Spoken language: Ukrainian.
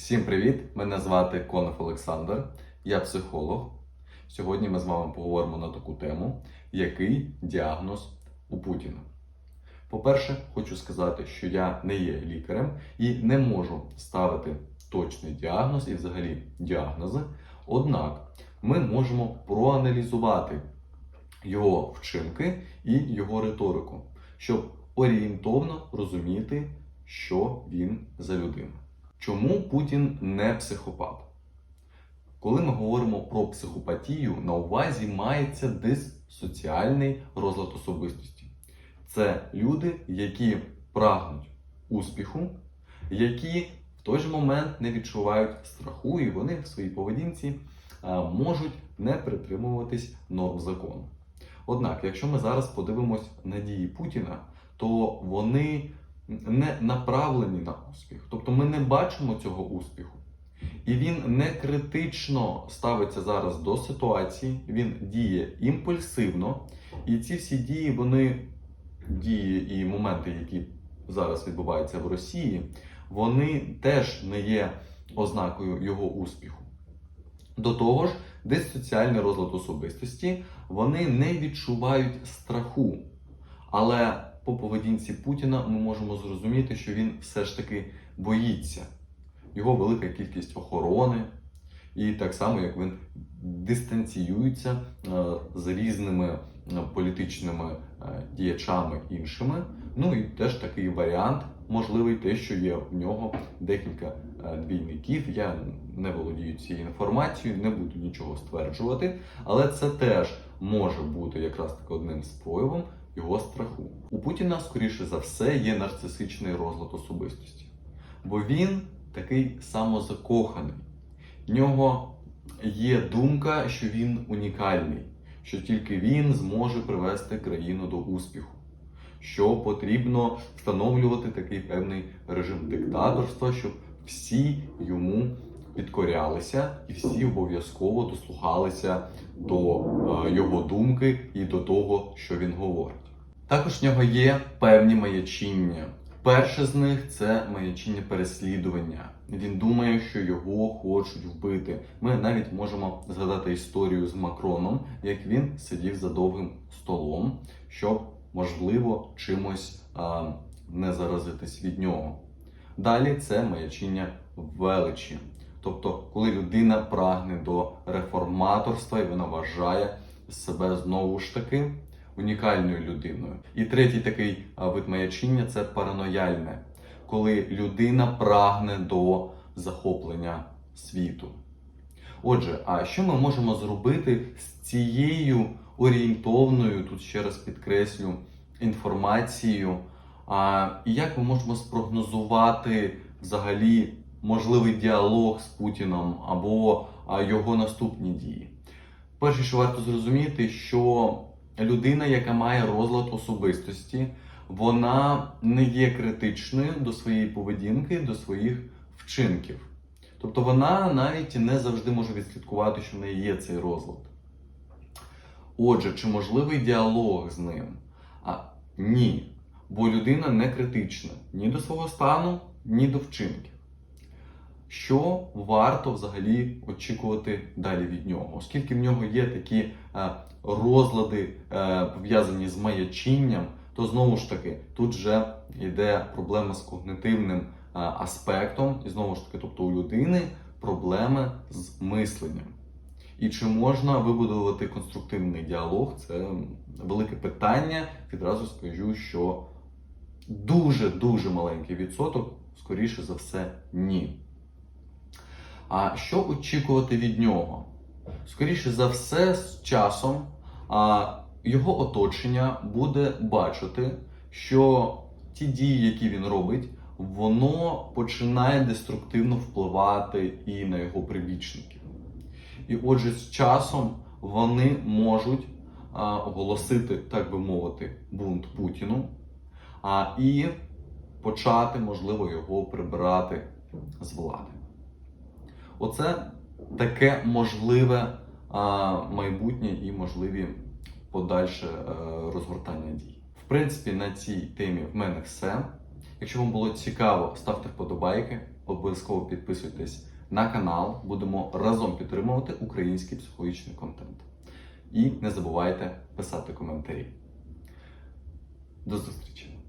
Всім привіт! Мене звати Конов Олександр, я психолог. Сьогодні ми з вами поговоримо на таку тему, який діагноз у Путіна. По-перше, хочу сказати, що я не є лікарем і не можу ставити точний діагноз і взагалі діагнози. Однак ми можемо проаналізувати його вчинки і його риторику, щоб орієнтовно розуміти, що він за людина. Чому Путін не психопат? Коли ми говоримо про психопатію, на увазі мається дissоціальний розлад особистості. Це люди, які прагнуть успіху, які в той же момент не відчувають страху, і вони в своїй поведінці можуть не притримуватись норм закону. Однак, якщо ми зараз подивимось на дії Путіна, то вони не направлені на успіх. Тобто ми не бачимо цього успіху. І він не критично ставиться зараз до ситуації, він діє імпульсивно. І ці всі дії, вони дії і моменти, які зараз відбуваються в Росії, вони теж не є ознакою його успіху. До того ж, десь соціальний розлад особистості, вони не відчувають страху. Але по поведінці Путіна ми можемо зрозуміти, що він все ж таки боїться. Його велика кількість охорони, і так само, як він дистанціюється е, з різними е, політичними е, діячами іншими. Ну і теж такий варіант можливий, те, що є в нього декілька двійників. Я не володію цією інформацією, не буду нічого стверджувати, але це теж може бути якраз таки одним з проявом його страху. У Путіна, скоріше за все, є нарцисичний розлад особистості, бо він такий самозакоханий. В нього є думка, що він унікальний, що тільки він зможе привести країну до успіху, що потрібно встановлювати такий певний режим диктаторства, щоб всі йому підкорялися і всі обов'язково дослухалися до е, його думки і до того, що він говорить. Також в нього є певні маячіння. Перше з них це маячіння переслідування. Він думає, що його хочуть вбити. Ми навіть можемо згадати історію з Макроном, як він сидів за довгим столом, щоб можливо чимось а, не заразитись від нього. Далі це маячіння величі. Тобто, коли людина прагне до реформаторства і вона вважає себе знову ж таки унікальною людиною. І третій такий вид маячіння це паранояльне, коли людина прагне до захоплення світу. Отже, а що ми можемо зробити з цією орієнтовною, тут ще раз підкреслю, інформацією? А, і як ми можемо спрогнозувати взагалі можливий діалог з Путіном або його наступні дії? Перше, що варто зрозуміти, що людина, яка має розлад особистості, вона не є критичною до своєї поведінки, до своїх вчинків. Тобто вона навіть не завжди може відслідкувати, що в неї є цей розлад. Отже, чи можливий діалог з ним? А ні. Бо людина не критична ні до свого стану, ні до вчинків. Що варто взагалі очікувати далі від нього, оскільки в нього є такі е, розлади, е, пов'язані з маячинням, то знову ж таки тут вже йде проблема з когнитивним е, аспектом, і знову ж таки, тобто у людини проблеми з мисленням. І чи можна вибудувати конструктивний діалог? Це велике питання. Відразу скажу, що дуже-дуже маленький відсоток, скоріше за все, ні. А що очікувати від нього? Скоріше за все, з часом а, його оточення буде бачити, що ті дії, які він робить, воно починає деструктивно впливати і на його прибічників. І отже, з часом вони можуть а, оголосити, так би мовити, бунт Путіну а, і почати, можливо, його прибирати з влади. Оце таке можливе а, майбутнє і можливі подальше е, розгортання дій. В принципі, на цій темі в мене все. Якщо вам було цікаво, ставте вподобайки, обов'язково підписуйтесь на канал. Будемо разом підтримувати український психологічний контент. І не забувайте писати коментарі. До зустрічі!